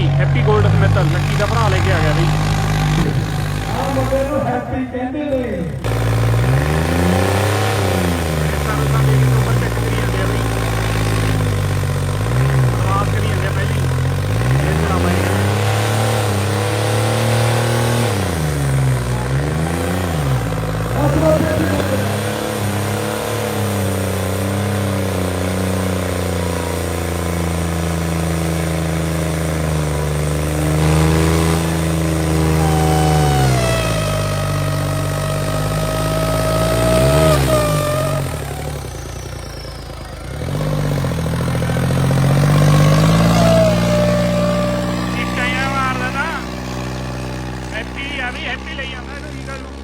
Happy Happy goldsmith Lucky ਦਾ ਭਰਾ ਲੈ ਕੇ ਆ ਗਿਆ ਬਈ? ਆ ਮੁੰਡੇ ਨੂੰ ਹੈਪੀ ਕਹਿੰਦੇ ਨੇ ਸਾਨੂੰ ਤਾਂ ਵੀ ਨੰਬਰ ਚੈੱਕ ਕਰੀ ਜਾਂਦੇ ਆ ਬਈ ਆਵਾਜ਼ ਕਰੀ ਜਾਂਦੇ ਆ ਪਹਿਲਾਂ ਹੀ ਇਹ ਜਣਾ ਮੈਂ ਹੈਪੀ ਆ ਵੀ ਹੈਪੀ ਲਈ ਜਾਂਦਾ ਇਹਨੂੰ ਕੀ ਗੱਲ ਨੂੰ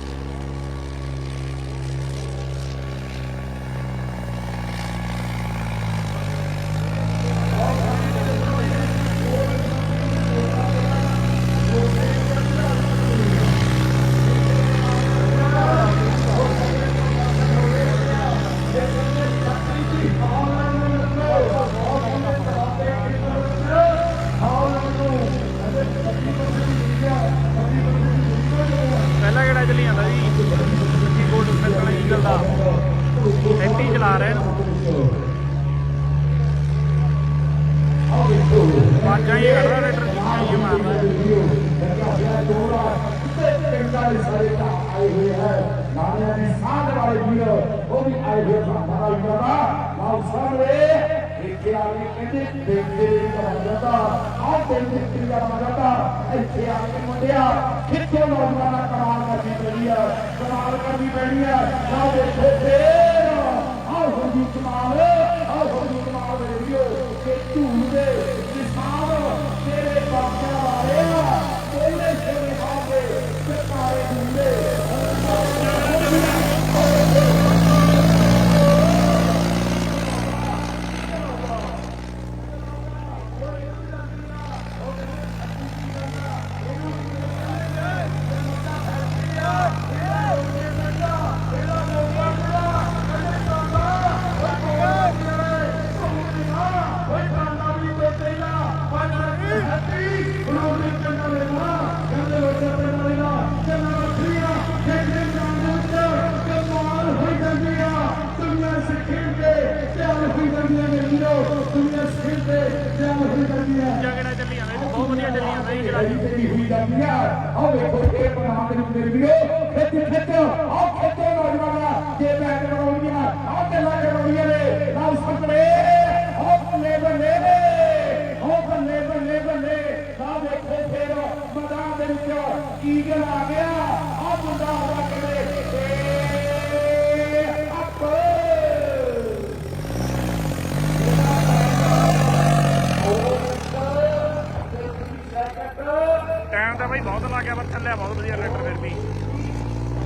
ਪਹਿਲਾ ਕਿਹੜਾ ਚੱਲੀ ਜਾਂਦਾ ਜੀ। ਕੀ 골ਡ ਈਗਲ ਦਾ ਹੈਪੀ ਚਲਾ ਰਿਹਾ ਇਹਨੂੰ ਬਾਜਾਂ ਹੀ ਕੱਢਦਾ ਰੇਟਰ ਮਾਰਦਾ ਸਾਰੇ ਆਏ ਹੋਏ ਹੈ ਨਾਲਿਆਂ ਸਾਧ ਵਾਲੇ ਵੀਰ। ਉਹ ਵੀ ਆਏ ਹੋਏ ਭਾਂਡਾ ਦਾ ਨਾਲ ਸਾਹਮਣੇ ਇੱਥੇ ਆ ਕੇ ਕਹਿੰਦੇ ਬੇਟੇ ਦੀ ਕਰਦਾ ਆਹ ਬੇਟੇ ਦੀ ਕਰਦਾ ਇੱਥੇ ਆ ਕੇ ਮੁੰਡਿਆ ਕਿੱਥੇ ਨੌਜਵਾਨਾਂ ਕਮਾਲ ਕਰਨੀ ਪੈਣੀ ਆ। ਕਮਾਲ ਕਰਨੀ ਪੈਣੀ ਆ। ਨਾ ਦੇਖੋ ਫੇਰ ਚੱਲੀ ਜਾਂਦਾ ਇਹ ਕਿਹੜਾ ਤੇਰੀ ਹੋਈ ਜਾਂਦੀ ਆ ਆਹ ਵੇਖੋ ਇਹ ਬਣਾ ਕੇ ਮੇਰੇ ਵੀਰੋ ਖਿੱਚ ਖਿੱਚ ਆਹ ਖਿੱਚੋ ਨੌਜਵਾਨਾ ਜੇ ਮੈਂ ਕਰਾਉਣੀਆਂ ਆਹ ਗੱਲਾਂ ਕਰਾਉਣੀਆਂ ਨੇ ਨਾਲ ਸੰਕੜੇ ਆਹ ਬੱਲੇ ਬੱਲੇ ਆਹ ਬੱਲੇ ਬੱਲੇ ਬੱਲੇ ਆਹ ਵੇਖੋ ਫੇਰ ਮੈਦਾਨ ਦੇ ਵਿੱਚ ਈਗਲ ਆ ਗਿਆ? ਤਾਂ ਗਿਆ ਪਰ ਚੱਲਿਆ ਬਹੁਤ ਵਧੀਆ ਰੇਟਰ ਫਿਰ ਵੀ।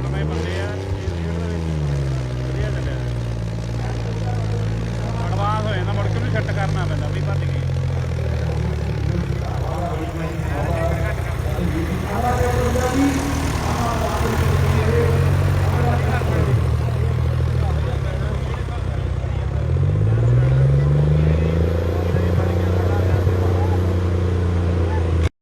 ਨਵੇਂ ਬੰਦੇ ਆ ਵਧੀਆ ਚੱਲਿਆ। ਐਡਵਾਂਸ ਹੋ ਜਾਂਦਾ ਮੁੜ ਕੇ ਵੀ ਸੈੱਟ ਕਰਨਾ ਪੈਂਦਾ ਵੀ ਭੱਜ ਗਏ।